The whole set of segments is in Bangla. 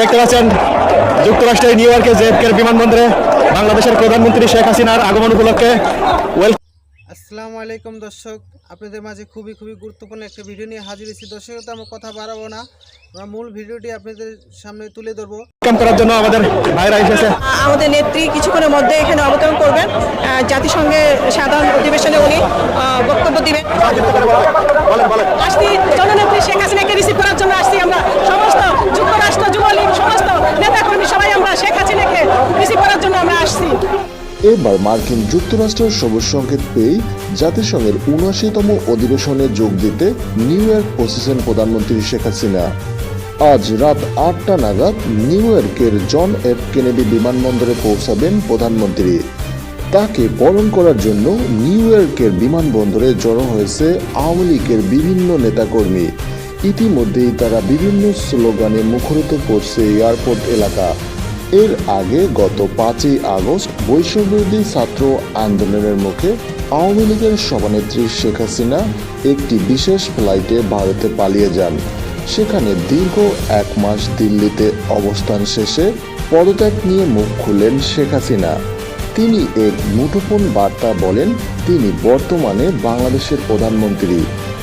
দেখতে পাচ্ছেন যুক্তরাষ্ট্রের নিউ ইয়র্কে জেএফকের বিমানবন্দরে বাংলাদেশের প্রধানমন্ত্রী শেখ হাসিনার আগমন উপলক্ষে ওয়েল আসসালামু আলাইকুম দর্শক আপনাদের মাঝে খুবই খুবই গুরুত্বপূর্ণ একটা ভিডিও নিয়ে হাজির হয়েছি। দর্শক তো আমরা কথা বাড়াবো না। আমরা মূল ভিডিওটি আপনাদের সামনে তুলে ধরবো। ওয়েলকাম করার জন্য আমাদের ভাইরা এসেছে। আমাদের নেত্রী কিছুক্ষণের মধ্যে এখানে অবতরণ করবেন। আহ, জাতিসংঘের সাধারণ অধিবেশনে উনি আহ, বক্তব্য দিবেন আসছি জননেত্রী শেখ হাসিনাকে রিসিভ করার জন্য আসছি আমরা সমস্ত যুক্তরাষ্ট্র যুবলীগ সমস্ত নেতাকর্মী সবাই আমরা শেখ হাসিনাকে রিসিভ করার জন্য আমরা আসছি এবার মার্কিন যুক্তরাষ্ট্রের সবুজ সংকেত পেয়েই জাতিসংঘের উনআশিতম অধিবেশনে যোগ দিতে নিউ ইয়র্ক পৌঁছেছেন প্রধানমন্ত্রী শেখ হাসিনা। আজ রাত আটটা নাগাদ নিউ ইয়র্কের জন এফ কেনেডি বিমানবন্দরে পৌঁছাবেন প্রধানমন্ত্রী। তাকে বরণ করার জন্য নিউ ইয়র্কের বিমানবন্দরে জড়ো হয়েছে আওয়ামী লীগের বিভিন্ন নেতাকর্মী। ইতিমধ্যেই তারা বিভিন্ন স্লোগানে মুখরিত করছে এয়ারপোর্ট এলাকা। এর আগে গত পাঁচই আগস্ট বৈষম্যবিরোধী ছাত্র আন্দোলনের মুখে আওয়ামী লীগের সভানেত্রী শেখ হাসিনা একটি বিশেষ ফ্লাইটে ভারতে পালিয়ে যান। সেখানে দীর্ঘ এক মাস দিল্লিতে অবস্থান শেষে পদত্যাগ নিয়ে মুখ খুললেন শেখ হাসিনা। তিনি এক মুঠোফোন বার্তা বলেন, তিনি বর্তমানে বাংলাদেশের প্রধানমন্ত্রী।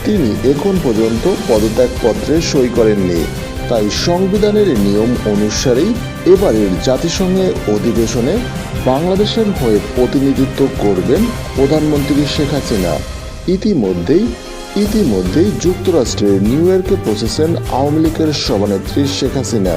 তিনি এখন পর্যন্ত পদত্যাগপত্রে সই করেননি। তাই সংবিধানের নিয়ম অনুসারেই এবারের জাতিসংঘে অধিবেশনে বাংলাদেশের হয়ে প্রতিনিধিত্ব করবেন প্রধানমন্ত্রী শেখ হাসিনা। ইতিমধ্যেই ইতিমধ্যেই যুক্তরাষ্ট্রের নিউ ইয়র্কে পৌঁছেছেন আওয়ামী লীগের সভানেত্রী শেখ হাসিনা।